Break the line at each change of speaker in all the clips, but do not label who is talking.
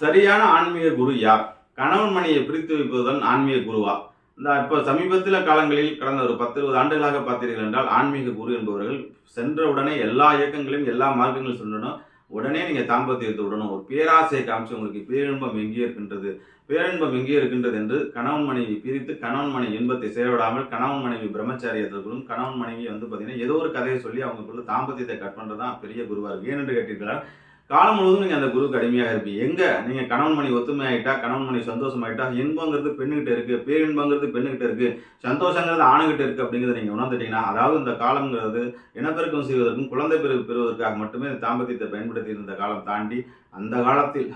சரியான ஆன்மீக குரு யார்? கணவன் மனையை பிரித்து வைப்பதுதான் ஆன்மீக குருவா? இந்த இப்போ சமீபத்தில் காலங்களில் கடந்த ஒரு பத்து இருபது ஆண்டுகளாக பார்த்தீர்கள் என்றால் ஆன்மீக குரு என்பவர்கள் சென்ற உடனே எல்லா இயக்கங்களையும் எல்லா மார்க்கங்களும் சொல்லணும் உடனே நீங்கள் தாம்பத்தியத்தை விடணும் ஒரு பேராசை காமிச்சு உங்களுக்கு பேரின்பம் எங்கே இருக்கின்றது? பேரின்பம் எங்கே இருக்கின்றது என்று கணவன் மனைவி பிரித்து கணவன் மனைவி இன்பத்தை சேரவிடாமல் கணவன் மனைவி பிரம்மச்சாரியத்திற்குள்ளும் கணவன் மனைவி வந்து பார்த்தீங்கன்னா ஏதோ ஒரு கதையை சொல்லி அவங்களுக்குள்ள தாம்பத்தியத்தை கட் பண்ணுறது தான் பெரிய குருவாக இருக்கு. ஏனென்று கேட்டீர்களா காலம் முழுவதும் நீங்கள் அந்த குரு அடிமையாக இருப்பீங்க. எங்கே? நீங்கள் கணவன் மணி ஒத்துமையாயிட்டா கணவன் மணி சந்தோஷமாயிட்டா இன்பங்கிறது பெண்ணுகிட்ட இருக்குது பேரின்பங்கிறது பெண்ணுகிட்ட இருக்குது சந்தோஷங்கிறது ஆணுகிட்ட இருக்குது அப்படிங்கிறத நீங்கள் உணர்ந்துட்டீங்கன்னா அதாவது இந்த காலங்கிறது இனப்பெருக்கம் செய்வதற்கும் குழந்தை பெரு பெறுவதற்காக மட்டுமே இந்த தாம்பத்தியத்தை பயன்படுத்தி இருந்த காலம் தாண்டி அந்த காலத்தில்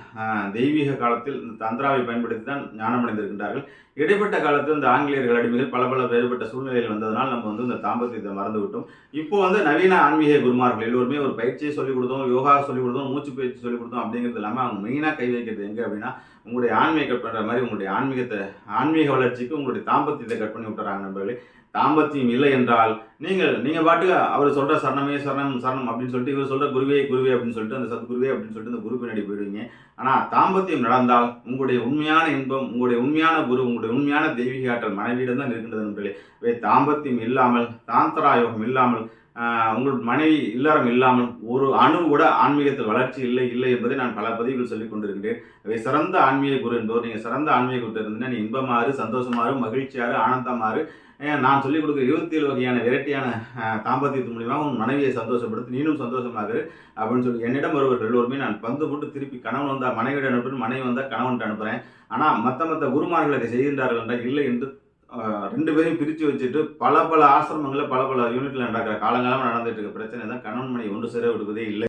தெய்வீக காலத்தில் இந்த தந்திராவை பயன்படுத்தி தான் ஞானமடைந்திருக்கின்றார்கள். இடைப்பட்ட காலத்தில் இந்த ஆங்கிலேயர்கள் அடிமைகள் பல பல வேறுபட்ட சூழ்நிலையில் வந்ததனால் நம்ம வந்து இந்த தாம்பத்தியத்தை மறந்து விட்டோம் இப்போ வந்து நவீன ஆன்மீக குருமார்கள் எல்லோருமே ஒரு பயிற்சியை சொல்லிக் கொடுத்தோம் யோகா சொல்லிக் கொடுத்தோம் மூச்சு பயிற்சி சொல்லிக் கொடுத்தோம் அப்படிங்கிறது இல்லாமல் அவங்க மெயினாக கை வைக்கிறது எங்கே அப்படின்னா உங்களுடைய ஆன்மீக கட் பண்ணுற மாதிரி உங்களுடைய ஆன்மீகத்தை ஆன்மீக வளர்ச்சிக்கு உங்களுடைய தாம்பத்தியத்தை கட் பண்ணி விட்டுறாங்க நண்பர்களே. தாம்பத்தியம் இல்லை என்றால் நீங்கள் நீங்கள் பாட்டுக்கு அவர் சொல்கிற சரணமே சரணம் சரணம் அப்படின்னு சொல்லிட்டு இவர் சொல்கிற குருவே குருவே அப்படின்னு சொல்லிட்டு அந்த சத்குருவே அப்படின்னு சொல்லிட்டு அந்த குரு பின்னாடி போயிடுவீங்க. ஆனால் தாம்பத்தியம் நடந்தால் உங்களுடைய உண்மையான இன்பம் உங்களுடைய உண்மையான குரு உங்களுடைய உண்மையான தெய்வீக ஆற்றல் மனைவியிடம் தான் இருக்கின்றது நண்பர்களே. வே தாம்பத்தியம் இல்லாமல் தாந்தரா யோகம் இல்லாமல் உங்கள் மனைவி இல்லறம் இல்லாமல் ஒரு அணு கூட ஆன்மீகத்தில் வளர்ச்சி இல்லை இல்லை என்பதை நான் பல பதிவுகள் சொல்லிக் கொண்டிருக்கிறேன். அவை சிறந்த ஆன்மீக குரு என்பவர் நீங்கள் சிறந்த ஆன்மீக குரு இருந்தீங்கன்னா நீ இன்பமாறு சந்தோஷமாறு மகிழ்ச்சியாறு ஆனந்தமாறு நான் சொல்லிக் கொடுக்குற இருபத்தி ஏழு வகையான வெரைட்டியான தாம்பத்தியத்து தாம்பத்தியத்தின் உன் மனைவியை சந்தோஷப்படுத்தி நீனும் சந்தோஷமாக அப்படின்னு சொல்லி என்னிடம் வருவர்கள் எல்லோருமே நான் பந்து போட்டு திருப்பி கணவன் வந்தால் மனைவியிடம் அனுப்புறேன் மனைவி வந்தால் கணவன்ட்டு அனுப்புகிறேன் ஆனால் மற்ற மற்ற குருமார்கள் அதை செய்கின்றார்கள் என்றால் இல்லை என்று ரெண்டு பேரையும் பிரித்து வச்சுட்டு பல பல ஆசிரமங்களில் பல பல யூனிட்டில் நடக்கிற காலங்காலமாக நடந்துட்டு இருக்க பிரச்சனை தான் கணவன் மனைவி ஒன்று சேர விடுவதே இல்லை.